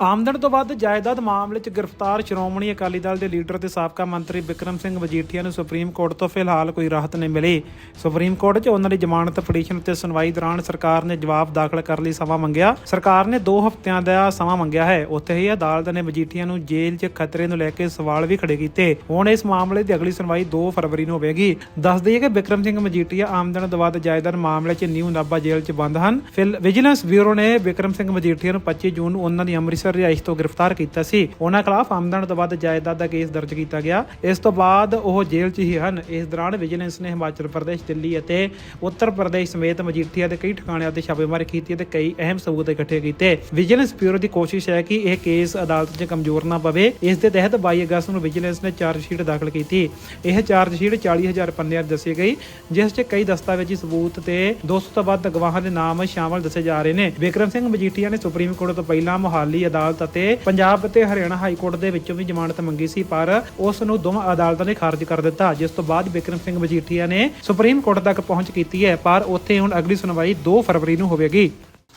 ਆਮਦਨ ਤੋਂ ਵੱਧ ਜਾਇਦਾਦ ਮਾਮਲੇ 'ਚ ਗ੍ਰਿਫਤਾਰ ਸ਼੍ਰੋਮਣੀ ਅਕਾਲੀ ਦਲ ਦੇ ਲੀਡਰ ਤੇ ਸਾਬਕਾ ਮੰਤਰੀ ਵਿਕਰਮ ਸਿੰਘ ਮਜੀਠੀਆ ਨੂੰ ਸੁਪਰੀਮ ਕੋਰਟ ਤੋਂ ਫਿਲਹਾਲ ਕੋਈ ਰਾਹਤ ਨਹੀਂ ਮਿਲੀ। ਸੁਪਰੀਮ ਕੋਰਟ 'ਚ ਉਹਨਾਂ ਦੀ ਜ਼ਮਾਨਤ ਪਟੀਸ਼ਨ ਤੇ ਸੁਣਵਾਈ ਦੌਰਾਨ ਸਰਕਾਰ ਨੇ ਜਵਾਬ ਦਾਖਲ ਕਰਨ ਲਈ ਸਮਾਂ ਮੰਗਿਆ। ਸਰਕਾਰ ਨੇ 2 ਹਫ਼ਤਿਆਂ ਦਾ ਸਮਾਂ ਮੰਗਿਆ ਹੈ। ਉੱਥੇ ਹੀ ਅਦਾਲਤ ਨੇ ਮਜੀਠੀਆ ਨੂੰ ਜੇਲ੍ਹ 'ਚ ਖਤਰੇ ਨੂੰ ਲੈ ਕੇ ਸਵਾਲ ਵੀ ਖੜੇ ਕੀਤੇ। ਹੁਣ ਇਸ ਮਾਮਲੇ ਦੀ ਅਗਲੀ ਸੁਣਵਾਈ 2 ਫਰਵਰੀ ਨੂੰ ਹੋਵੇਗੀ। ਦੱਸ ਦਈਏ ਕਿ ਵਿਕਰਮ ਸਿੰਘ ਮਜੀਠੀਆ ਆਮਦਨ ਤੋਂ ਵੱਧ ਜਾਇਦਾਦ ਮਾਮਲੇ 'ਚ ਨਿਊ ਨਾਭਾ ਜੇਲ੍ਹ 'ਚ ਬੰਦ ਹਨ। ਫਿਲ ਵਿਜੀਲੈਂਸ ਬਿਊਰੋ ਨੇ ਵਿਕਰਮ ਸਿੰਘ ਮਜੀਠੀਆ ਨੂੰ 25 ਜੂਨ ਨੂੰ ਉਹਨਾਂ ਦੀ ਅੰਮ੍ਰਿਤਸਰ ਰਿਹਾਇਸ਼ ਤੋਂ ਗ੍ਰਿਫਤਾਰ ਕੀਤਾ ਸੀ। ਉਹਨਾਂ ਖਿਲਾਫ ਆਮਦਨ ਤੋਂ ਵੱਧ ਜਾਇਦਾਦ ਦਾ ਕੇਸ ਦਰਜ ਕੀਤਾ ਗਿਆ। ਇਸ ਤੋਂ ਬਾਅਦ ਉਹ ਜੇਲ੍ਹ 'ਚ ਹੀ ਹਨ। ਇਸ ਦੌਰਾਨ ਵਿਜੀਲੈਂਸ ਨੇ ਹਿਮਾਚਲ ਪ੍ਰਦੇਸ਼, ਦਿੱਲੀ ਅਤੇ ਉੱਤਰ ਪ੍ਰਦੇਸ਼ ਸਮੇਤ ਮਜੀਠੀਆ ਦੇ ਕਈ ਠਿਕਾਣਿਆਂ ਤੇ ਛਾਪੇਮਾਰੀ ਕੀਤੀ ਅਤੇ ਕਈ ਅਹਿਮ ਸਬੂਤ ਇਕੱਠੇ ਕੀਤੇ। ਵਿਜੀਲੈਂਸ ਬਿਊਰੋ ਦੀ ਕੋਸ਼ਿਸ਼ ਹੈ ਕਿ ਇਹ ਕੇਸ ਅਦਾਲਤ 'ਚ ਕਮਜ਼ੋਰ ਨਾ ਪਵੇ। ਇਸ ਦੇ ਤਹਿਤ 22 ਅਗਸਤ ਨੂੰ ਵਿਜੀਲੈਂਸ ਨੇ ਚਾਰਜ ਸ਼ੀਟ ਦਾਖਲ ਕੀਤੀ। ਇਹ ਚਾਰਜ ਸ਼ੀਟ 40000 ਪੰਨਿਆਂ 'ਚ ਦੱਸੀ ਗਈ, ਜਿਸ 'ਚ ਕਈ ਦਸਤਾਵੇਜ਼ੀ ਸਬੂਤ ਤੇ 200 ਤੋਂ ਵੱਧ ਗਵਾਹਾਂ ਦੇ ਨਾਮ ਸ਼ਾਮਲ ਦੱਸੇ ਜਾ ਰਹੇ ਨੇ। ਵਿਕਰਮ ਸਿੰਘ ਮਜੀਠੀਆ ਨੇ ਸੁਪਰੀਮ ਕੋਰਟ ਤੋਂ ਪਹਿਲਾਂ ਮੁਹਾਲੀ ਅਦਾਲਤ ਅਤੇ ਪੰਜਾਬ ਅਤੇ ਹਰਿਆਣਾ ਹਾਈ ਕੋਰਟ ਦੇ ਵਿੱਚੋਂ ਵੀ ਜ਼ਮਾਨਤ ਮੰਗੀ ਸੀ, ਪਰ ਉਸ ਨੂੰ ਦੋਵਾਂ ਅਦਾਲਤਾਂ ਨੇ ਖਾਰਜ ਕਰ ਦਿੱਤਾ, ਜਿਸ ਤੋਂ ਬਾਅਦ ਬਿਕਰਮ ਸਿੰਘ ਮਜੀਠੀਆ ਨੇ ਸੁਪਰੀਮ ਕੋਰਟ ਤੱਕ ਪਹੁੰਚ ਕੀਤੀ ਹੈ, ਪਰ ਉੱਥੇ ਹੁਣ ਅਗਲੀ ਸੁਣਵਾਈ 2 ਫਰਵਰੀ ਨੂੰ ਹੋਵੇਗੀ।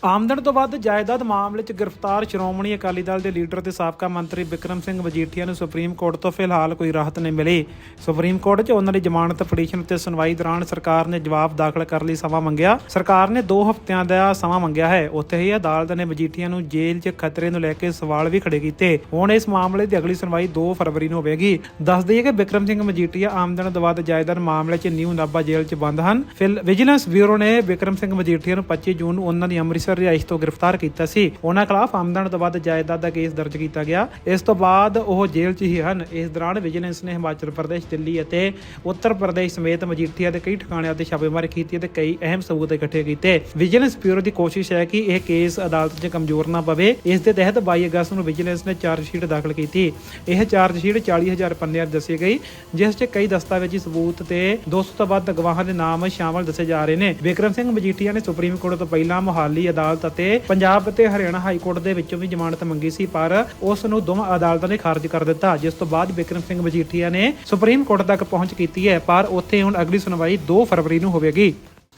ਆਮਦਨ ਤੋਂ ਵੱਧ ਜਾਇਦਾਦ ਮਾਮਲੇ 'ਚ ਗ੍ਰਿਫਤਾਰ ਸ਼੍ਰੋਮਣੀ ਅਕਾਲੀ ਦਲ ਦੇ ਲੀਡਰ ਤੇ ਸਾਬਕਾ ਮੰਤਰੀ ਵਿਕਰਮ ਸਿੰਘ ਮਜੀਠੀਆ ਨੂੰ ਸੁਪਰੀਮ ਕੋਰਟ ਤੋਂ ਫਿਲਹਾਲ ਕੋਈ ਰਾਹਤ ਨਹੀਂ ਮਿਲੀ। ਸੁਪਰੀਮ ਕੋਰਟ 'ਚ ਉਹਨਾਂ ਦੀ ਜ਼ਮਾਨਤ ਪਟੀਸ਼ਨ ਤੇ ਸੁਣਵਾਈ ਦੌਰਾਨ ਸਰਕਾਰ ਨੇ ਜਵਾਬ ਦਾਖਲ ਕਰਨ ਲਈ ਸਮਾਂ ਮੰਗਿਆ। ਸਰਕਾਰ ਨੇ 2 ਹਫ਼ਤਿਆਂ ਦਾ ਸਮਾਂ ਮੰਗਿਆ ਹੈ। ਉੱਥੇ ਹੀ ਅਦਾਲਤ ਨੇ ਮਜੀਠੀਆ ਨੂੰ ਜੇਲ੍ਹ 'ਚ ਖਤਰੇ ਨੂੰ ਲੈ ਕੇ ਸਵਾਲ ਵੀ ਖੜੇ ਕੀਤੇ। ਹੁਣ ਇਸ ਮਾਮਲੇ ਦੀ ਅਗਲੀ ਸੁਣਵਾਈ 2 ਫਰਵਰੀ ਨੂੰ ਹੋਵੇਗੀ। ਦੱਸ ਦਈਏ ਕਿ ਵਿਕਰਮ ਸਿੰਘ ਮਜੀਠੀਆ ਆਮਦਨ ਤੋਂ ਵੱਧ ਜਾਇਦਾਦ ਮਾਮਲੇ 'ਚ ਨਿਊ ਨਾਭਾ ਜੇਲ੍ਹ 'ਚ ਬੰਦ ਹਨ। ਫਿਲ ਵਿਜੀਲੈਂਸ ਬਿਊਰੋ ਨੇ ਵਿਕਰਮ ਸਿੰਘ ਮਜੀਠੀਆ ਨੂੰ 25 ਜੂਨ ਨੂੰ ਉਹਨਾਂ ਦੀ ਅੰਮ੍ਰਿਤਸਰ ਰਿਹਾਇਸ਼ ਤੋਂ ਗ੍ਰਿਫਤਾਰ ਕੀਤਾ ਸੀ। ਉਹਨਾਂ ਖਿਲਾਫ ਆਮਦਨ ਤੋਂ ਵੱਧ ਜਾਇਦਾਦ ਦਾ ਕੇਸ ਦਰਜ ਕੀਤਾ ਗਿਆ। ਇਸ ਤੋਂ ਬਾਅਦ ਉਹ ਜੇਲ੍ਹ 'ਚ ਹੀ ਹਨ। ਇਸ ਦੌਰਾਨ ਵਿਜੀਲੈਂਸ ਨੇ ਹਿਮਾਚਲ ਪ੍ਰਦੇਸ਼, ਦਿੱਲੀ ਅਤੇ ਉੱਤਰ ਪ੍ਰਦੇਸ਼ ਸਮੇਤ ਮਜੀਠੀਆ ਦੇ ਕਈ ਠਿਕਾਣਿਆਂ ਤੇ ਛਾਪੇਮਾਰੀ ਕੀਤੀ ਅਤੇ ਕਈ ਅਹਿਮ ਸਬੂਤ ਇਕੱਠੇ ਕੀਤੇ। ਵਿਜੀਲੈਂਸ ਬਿਊਰੋ ਦੀ ਕੋਸ਼ਿਸ਼ ਹੈ ਕਿ ਇਹ ਕੇਸ ਅਦਾਲਤ 'ਚ ਕਮਜ਼ੋਰ ਨਾ ਪਵੇ। ਇਸ ਦੇ ਤਹਿਤ 22 ਅਗਸਤ ਨੂੰ ਵਿਜੀਲੈਂਸ ਨੇ ਚਾਰਜ ਸ਼ੀਟ ਦਾਖਲ ਕੀਤੀ। ਇਹ ਚਾਰਜ ਸ਼ੀਟ 40000 ਪੰਨਿਆਂ 'ਚ ਦੱਸੀ ਗਈ, ਜਿਸ 'ਚ ਕਈ ਦਸਤਾਵੇਜ਼ੀ ਸਬੂਤ ਤੇ 200 ਤੋਂ ਵੱਧ ਗਵਾਹਾਂ ਦੇ ਨਾਮ ਸ਼ਾਮਲ ਦੱਸੇ ਜਾ ਰਹੇ ਨੇ। ਵਿਕਰਮ ਸਿੰਘ ਮਜੀਠੀਆ ਨੇ ਸੁਪਰੀਮ ਕੋਰਟ ਤੋਂ ਪਹਿਲਾਂ ਮੁਹਾਲੀ ਅਦਾਲਤ ਅਤੇ ਪੰਜਾਬ ਅਤੇ ਹਰਿਆਣਾ ਹਾਈ ਕੋਰਟ ਦੇ ਵਿੱਚੋਂ ਵੀ ਜ਼ਮਾਨਤ ਮੰਗੀ ਸੀ, ਪਰ ਉਸ ਨੂੰ ਦੋਵਾਂ ਅਦਾਲਤਾਂ ਨੇ ਖਾਰਜ ਕਰ ਦਿੱਤਾ, ਜਿਸ ਤੋਂ ਬਾਅਦ ਬਿਕਰਮ ਸਿੰਘ ਮਜੀਠੀਆ ਨੇ ਸੁਪਰੀਮ ਕੋਰਟ ਤੱਕ ਪਹੁੰਚ ਕੀਤੀ ਹੈ, ਪਰ ਉੱਥੇ ਹੁਣ ਅਗਲੀ ਸੁਣਵਾਈ 2 ਫਰਵਰੀ ਨੂੰ ਹੋਵੇਗੀ।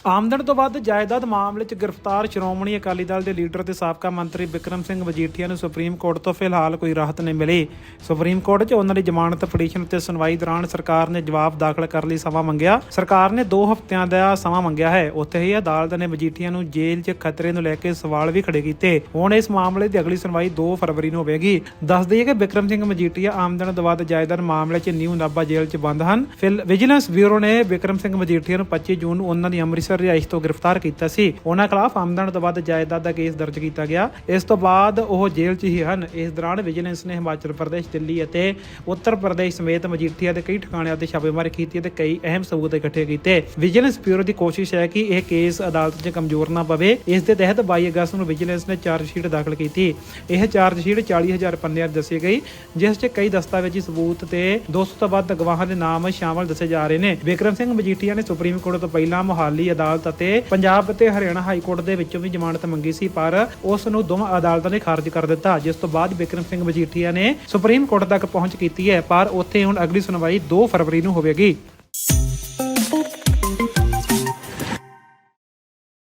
ਆਮਦਨ ਤੋਂ ਵੱਧ ਜਾਇਦਾਦ ਮਾਮਲੇ 'ਚ ਗ੍ਰਿਫਤਾਰ ਸ਼੍ਰੋਮਣੀ ਅਕਾਲੀ ਦਲ ਦੇ ਲੀਡਰ ਤੇ ਸਾਬਕਾ ਮੰਤਰੀ ਵਿਕਰਮ ਸਿੰਘ ਮਜੀਠੀਆ ਨੂੰ ਸੁਪਰੀਮ ਕੋਰਟ ਤੋਂ ਫਿਲਹਾਲ ਕੋਈ ਰਾਹਤ ਨਹੀਂ ਮਿਲੀ। ਸੁਪਰੀਮ ਕੋਰਟ 'ਚ ਉਹਨਾਂ ਦੀ ਜ਼ਮਾਨਤ ਪਟੀਸ਼ਨ ਤੇ ਸੁਣਵਾਈ ਦੌਰਾਨ ਸਰਕਾਰ ਨੇ ਜਵਾਬ ਦਾਖਲ ਕਰਨ ਲਈ ਸਮਾਂ ਮੰਗਿਆ। ਸਰਕਾਰ ਨੇ 2 ਹਫ਼ਤਿਆਂ ਦਾ ਸਮਾਂ ਮੰਗਿਆ ਹੈ। ਉੱਥੇ ਹੀ ਅਦਾਲਤ ਨੇ ਮਜੀਠੀਆ ਨੂੰ ਜੇਲ੍ਹ 'ਚ ਖਤਰੇ ਨੂੰ ਲੈ ਕੇ ਸਵਾਲ ਵੀ ਖੜੇ ਕੀਤੇ। ਹੁਣ ਇਸ ਮਾਮਲੇ ਦੀ ਅਗਲੀ ਸੁਣਵਾਈ 2 ਫਰਵਰੀ ਨੂੰ ਹੋਵੇਗੀ। ਦੱਸ ਦਈਏ ਕਿ ਵਿਕਰਮ ਸਿੰਘ ਮਜੀਠੀਆ ਆਮਦਨ ਤੋਂ ਵੱਧ ਜਾਇਦਾਦ ਮਾਮਲੇ 'ਚ ਨਿਊ ਨਾਭਾ ਜੇਲ੍ਹ 'ਚ ਬੰਦ ਹਨ। ਫਿਲ ਵਿਜੀਲੈਂਸ ਬਿਊਰੋ ਨੇ ਵਿਕਰਮ ਸਿੰਘ ਮਜੀਠੀਆ ਨੂੰ 25 ਜੂਨ ਨੂੰ ਉਹਨਾਂ ਦੀ ਅੰਮ੍ਰਿਤਸਰ ਰਿਹਾਇਸ਼ ਤੋਂ ਗ੍ਰਿਫਤਾਰ ਕੀਤਾ ਸੀ। ਉਹਨਾਂ ਖਿਲਾਫ ਆਮਦਨ ਤੋਂ ਵੱਧ ਜਾਇਦਾਦ ਦਾ ਕੇਸ ਦਰਜ ਕੀਤਾ ਗਿਆ। ਇਸ ਤੋਂ ਬਾਅਦ ਉਹ ਜੇਲ੍ਹ 'ਚ ਹੀ ਹਨ। ਇਸ ਦੌਰਾਨ ਵਿਜੀਲੈਂਸ ਨੇ ਹਿਮਾਚਲ ਪ੍ਰਦੇਸ਼, ਦਿੱਲੀ ਅਤੇ ਉੱਤਰ ਪ੍ਰਦੇਸ਼ ਸਮੇਤ ਮਜੀਠੀਆ ਦੇ ਕਈ ਠਿਕਾਣਿਆਂ ਤੇ ਛਾਪੇਮਾਰੀ ਕੀਤੀ ਅਤੇ ਕਈ ਅਹਿਮ ਸਬੂਤ ਇਕੱਠੇ ਕੀਤੇ। ਵਿਜੀਲੈਂਸ ਬਿਊਰੋ ਦੀ ਕੋਸ਼ਿਸ਼ ਹੈ ਕਿ ਇਹ ਕੇਸ ਅਦਾਲਤ 'ਚ ਕਮਜ਼ੋਰ ਨਾ ਪਵੇ। ਇਸ ਦੇ ਤਹਿਤ 22 ਅਗਸਤ ਨੂੰ ਵਿਜੀਲੈਂਸ ਨੇ ਚਾਰਜ ਸ਼ੀਟ ਦਾਖਲ ਕੀਤੀ। ਇਹ ਚਾਰਜ ਸ਼ੀਟ 40000 ਪੰਨਿਆਂ 'ਚ ਦੱਸੀ ਗਈ, ਜਿਸ 'ਚ ਕਈ ਦਸਤਾਵੇਜ਼ੀ ਸਬੂਤ ਤੇ 200 ਤੋਂ ਵੱਧ ਗਵਾਹਾਂ ਦੇ ਨਾਮ ਸ਼ਾਮਲ ਦੱਸੇ ਜਾ ਰਹੇ ਨੇ। ਵਿਕਰਮ ਸਿੰਘ ਮਜੀਠੀਆ ਨੇ ਸੁਪਰੀਮ ਕੋਰਟ ਤੋਂ ਪਹਿਲਾਂ ਮੁਹਾਲੀ ਅਦਾਲਤ ਅਤੇ ਪੰਜਾਬ ਅਤੇ ਹਰਿਆਣਾ ਹਾਈ ਕੋਰਟ ਦੇ ਵਿੱਚੋਂ ਵੀ ਜ਼ਮਾਨਤ ਮੰਗੀ ਸੀ, ਪਰ ਉਸ ਨੂੰ ਦੋਵਾਂ ਅਦਾਲਤਾਂ ਨੇ ਖਾਰਜ ਕਰ ਦਿੱਤਾ, ਜਿਸ ਤੋਂ ਬਾਅਦ ਬਿਕਰਮ ਸਿੰਘ ਮਜੀਠੀਆ ਨੇ ਸੁਪਰੀਮ ਕੋਰਟ ਤੱਕ ਪਹੁੰਚ ਕੀਤੀ ਹੈ, ਪਰ ਉੱਥੇ ਹੁਣ ਅਗਲੀ ਸੁਣਵਾਈ 2 ਫਰਵਰੀ ਨੂੰ ਹੋਵੇਗੀ।